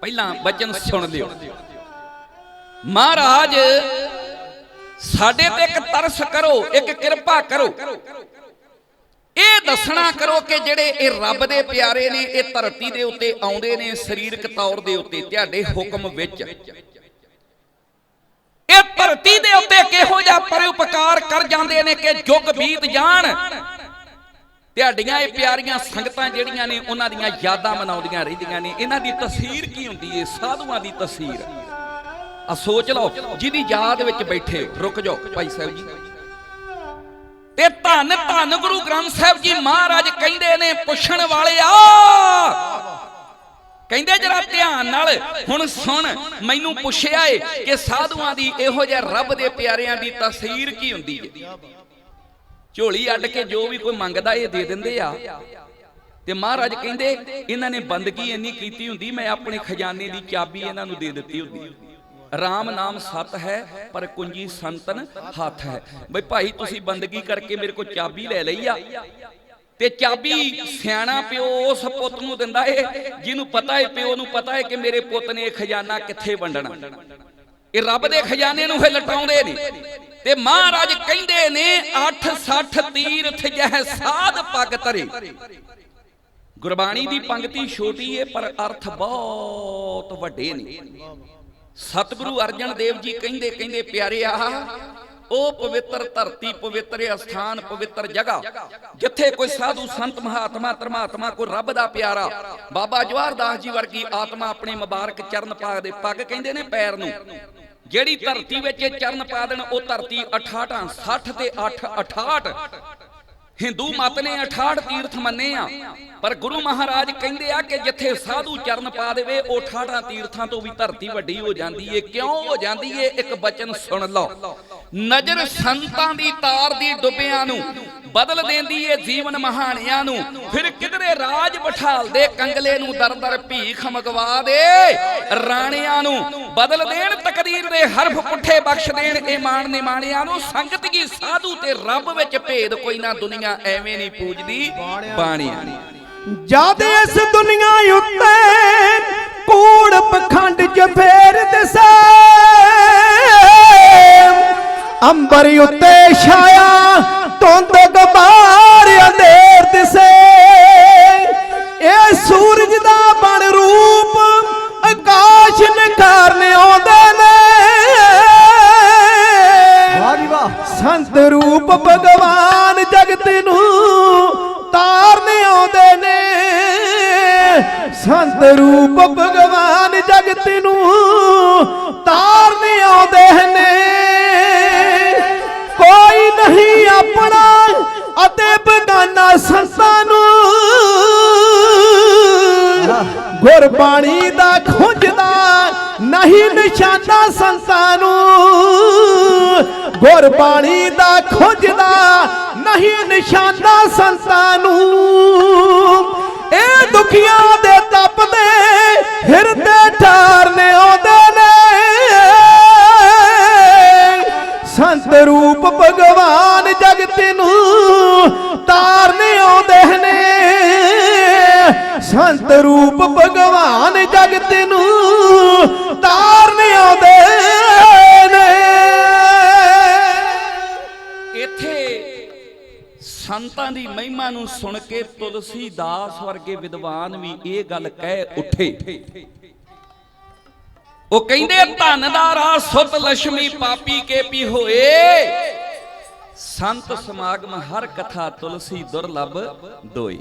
ਪਹਿਲਾਂ ਬਚਨ ਸੁਣ ਲਿਓ। ਮਹਾਰਾਜ, ਸਾਡੇ ਤੇ ਇੱਕ ਤਰਸ ਕਰੋ, ਇੱਕ ਕਿਰਪਾ ਕਰੋ। ਇਹ ਦੱਸਣਾ ਕਰੋ ਕਿ ਜਿਹੜੇ ਇਹ ਰੱਬ ਦੇ ਪਿਆਰੇ ਨੇ, ਇਹ ਧਰਤੀ ਦੇ ਉੱਤੇ ਆਉਂਦੇ ਨੇ, ਸਰੀਰਕ ਤੌਰ ਦੇ ਉੱਤੇ, ਤੁਹਾਡੇ ਹੁਕਮ ਵਿੱਚ। ਇਹ ਧਰਤੀ ਦੇ ਉੱਤੇ ਕਿਹੋ ਜਿਹਾ ਪਰਉਪਕਾਰ ਕਰ ਜਾਂਦੇ ਨੇ ਕਿ ਯੁੱਗ ਬੀਤ ਜਾਣ? ਤੁਹਾਡੀਆਂ ਇਹ ਪਿਆਰੀਆਂ ਸੰਗਤਾਂ ਜਿਹੜੀਆਂ ਨੇ, ਉਹਨਾਂ ਦੀਆਂ ਯਾਦਾਂ ਮਨਾਉਂਦੀਆਂ ਰਹਿੰਦੀਆਂ ਨੇ। ਇਹਨਾਂ ਦੀ ਤਸਵੀਰ ਕੀ ਹੁੰਦੀ ਏ? ਸਾਧੂਆਂ ਦੀ ਤਸਵੀਰ। ਆ ਸੋਚ ਲਓ, ਜਿਹਦੀ ਯਾਦ ਵਿੱਚ ਬੈਠੇ ਰੁਕ ਜਾਓ ਭਾਈ ਸਾਹਿਬ ਜੀ। ਤੇ ਧੰਨ ਧੰਨ ਗੁਰੂ ਗ੍ਰੰਥ ਸਾਹਿਬ ਜੀ ਮਹਾਰਾਜ ਕਹਿੰਦੇ ਨੇ, ਪੁੱਛਣ ਵਾਲਿਆ, ਕਹਿੰਦੇ ਜਰਾ ਧਿਆਨ ਨਾਲ, ਹੁਣ ਸੁਣ, ਮੈਨੂੰ ਪੁੱਛਿਆ ਏ ਕਿ ਸਾਧੂਆਂ ਦੀ ਇਹੋ ਜਿਹਾ ਰੱਬ ਦੇ ਪਿਆਰਿਆਂ ਦੀ ਤਸਵੀਰ ਕੀ ਹੁੰਦੀ ਏ? ਝੋਲੀ ਅੱਡ ਕੇ ਜੋ ਵੀ ਕੋਈ ਮੰਗਦਾ ਇਹ ਦੇ ਦਿੰਦੇ ਆ। ਤੇ ਮਹਾਰਾਜ ਕਹਿੰਦੇ, ਇਹਨਾਂ ਨੇ ਬੰਦਗੀ ਇੰਨੀ ਕੀਤੀ ਹੁੰਦੀ, ਮੈਂ ਆਪਣੇ ਖਜ਼ਾਨੇ ਦੀ ਚਾਬੀ ਇਹਨਾਂ ਨੂੰ ਦੇ ਦਿੱਤੀ ਹੁੰਦੀ। ਰਾਮ ਨਾਮ ਸਤ ਹੈ, ਪਰ ਕੁੰਜੀ ਸੰਤਨ ਹੱਥ ਹੈ। ਬਈ ਭਾਈ, ਤੁਸੀਂ ਬੰਦਗੀ ਕਰਕੇ ਮੇਰੇ ਕੋਲ ਚਾਬੀ ਲੈ ਲਈ ਆ। ਤੇ ਚਾਬੀ ਸਿਆਣਾ ਪਿਓ ਉਸ ਪੁੱਤ ਨੂੰ ਦਿੰਦਾ ਏ, ਜਿਹਨੂੰ ਪਤਾ ਏ, ਪਿਓ ਨੂੰ ਪਤਾ ਏ ਕਿ ਮੇਰੇ ਪੁੱਤ ਨੇ ਇਹ ਖਜ਼ਾਨਾ ਕਿੱਥੇ ਵੰਡਣਾ। ਇਹ ਰੱਬ ਦੇ ਖਜ਼ਾਨੇ ਨੂੰ ਇਹ ਲਟਾਉਂਦੇ ਨੇ। ਤੇ ਮਹਾਰਾਜ ਕਹਿੰਦੇ ਨੇ 860 ਤੀਰਥ ਜਹ ਸਾਧ ਪਗ ਤਰੇ ਗੁਰਬਾਣੀ ਦੀ ਪੰਕਤੀ ਛੋਟੀ ਏ, ਪਰ ਅਰਥ ਬਹੁਤ ਵੱਡੇ ਨੇ। ਸਤਿਗੁਰੂ ਅਰਜਨ ਦੇਵ ਜੀ ਕਹਿੰਦੇ ਕਹਿੰਦੇ ਪਿਆਰਿਆ ਉਹ ਪਵਿੱਤਰ ਧਰਤੀ, ਪਵਿੱਤਰ ਅਸਥਾਨ, ਪਵਿੱਤਰ ਜਗ੍ਹਾ, ਜਿੱਥੇ ਕੋਈ ਸਾਧੂ ਸੰਤ, ਮਹਾਤਮਾ, ਧਰਮਾਤਮਾ, ਕੋਈ ਰੱਬ ਦਾ ਪਿਆਰਾ, ਬਾਬਾ ਜਵਾਹਰ ਦਾਸ ਜੀ ਵਰਗੀ ਆਤਮਾ ਆਪਣੇ ਮੁਬਾਰਕ ਚਰਨ ਪਾਗ ਦੇ ਪੱਗ ਕਹਿੰਦੇ ਨੇ ਪੈਰ ਨੂੰ। ਜਿਹੜੀ ਧਰਤੀ ਵਿੱਚ ਇਹ ਚਰਨ ਪਾ ਦੇਣ, ਉਹ ਧਰਤੀ 68 60 ਤੇ 8 68 ਹਿੰਦੂ ਮਤ ਨੇ 68 ਤੀਰਥ ਮੰਨੇ ਆ। ਪਰ ਗੁਰੂ ਮਹਾਰਾਜ ਕਹਿੰਦੇ ਆ ਕਿ ਜਿੱਥੇ ਸਾਧੂ ਚਰਨ ਪਾ ਦੇਵੇ, ਉਹ 68 ਤੀਰਥਾਂ ਤੋਂ ਵੀ ਧਰਤੀ ਵੱਡੀ ਹੋ ਜਾਂਦੀ ਏ। ਕਿਉਂ ਹੋ ਜਾਂਦੀ ਏ? ਇੱਕ ਬਚਨ ਸੁਣ ਲਓ। ਨਜ਼ਰ ਸੰਤਾਂ ਦੀ ਤਾਰ ਦੀ ਡੁੱਬਿਆਂ ਨੂੰ, ਬਦਲ ਦੇਂਦੀ ਏ ਜੀਵਨ ਮਹਾਣਿਆਂ ਨੂੰ। ਫਿਰ ਕਿਧਰੇ ਰਾਜ ਬਿਠਾਲਦੇ ਕੰਗਲੇ ਨੂੰ ਦਰ ਦਰ ਭੀਖ ਮਗਵਾ ਦੇ। ਰਾਣਿਆਂ ਨੂੰ ਬਦਲ ਦੇਣ ਤਕਦੀਰ ਦੇ ਹਰਫ ਪੁੱਠੇ ਬਖਸ਼ ਦੇਣ ਇਮਾਨ ਨਿਮਾਣਿਆਂ ਨੂੰ। ਸੰਗਤ ਕੀ ਸਾਧੂ ਤੇ ਰੱਬ ਵਿੱਚ ਭੇਦ ਕੋਈ ਨਾ, ਦੁਨੀਆ ਐਵੇਂ ਨਹੀਂ ਪੂਜਦੀ ਬਾਣੀਆਂ। ਜਦ ਇਸ ਦੁਨੀਆ ਉੱਤੇ ਕੂੜ ਪਖੰਡ ਚ ਫੇਰ ਦਿਸੇ। ਅੰਬਰ ਉੱਤੇ ਛਾਇਆ ਧੁੰਦ ਗਬਾਰ ਅੰਧੇਰ ਦਿਸੇ। ਇਹ ਸੂਰਜ ਦਾ ਬਣ ਰੂਪ ਆਕਾਸ਼ ਨਿਖਾਰਨ ਆਉਂਦੇ ਨੇ। ਵਾਹ। ਸੰਤ ਰੂਪ ਭਗਵਾਨ ਜਗਤ ਨੂੰ ਤਾਰਨ ਆਉਂਦੇ ਨੇ। ਸੰਤ ਰੂਪ ਭਗਵਾਨ ਜਗਤ ਨੂੰ ਤਾਰਨ ਆਉਂਦੇ ਨੇ। ਅਤੇ ਬਗਾਨਾ ਸੰਤਾਂ ਨੂੰ। ਗੁਰਬਾਣੀ ਦਾ ਖੁੰਝਦਾ ਨਹੀਂ ਨਿਸ਼ਾਨਾ ਸੰਤਾਂ ਨੂੰ। ਗੁਰਬਾਣੀ ਦਾ ਖੁੰਝਦਾ ਨਹੀਂ ਨਿਸ਼ਾਨਾ ਸੰਤਾਂ ਨੂੰ। ਇਹ ਦੁਖੀਆਂ ਦੇ ਤਪਦੇ ਹਿਰਦੇ ਠਾਰਨੇ ਸੰਤ ਰੂਪ ਭਗਵਾਨ ਜਗਤ ਨੂੰ ਤਾਰਨ ਆਉਂਦੇ ਨੇ। ਇੱਥੇ ਸੰਤਾਂ ਦੀ ਮਹਿਮਾ ਨੂੰ ਸੁਣ ਕੇ ਤੁਲਸੀ ਦਾਸ ਵਰਗੇ ਵਿਦਵਾਨ ਵੀ ਇਹ ਗੱਲ ਕਹਿ ਉੱਠੇ। ਉਹ ਕਹਿੰਦੇ, ਧਨ ਦਾ ਰਾਹ ਸੁਤ ਲక్ష్ਮੀ ਪਾਪੀ ਕੇ ਪੀ ਹੋਏ। ਸੰਤ ਸਮਾਗਮ ਹਰ ਕਥਾ ਤੁਲਸੀ ਦੁਰਲਭ ਦੋਈ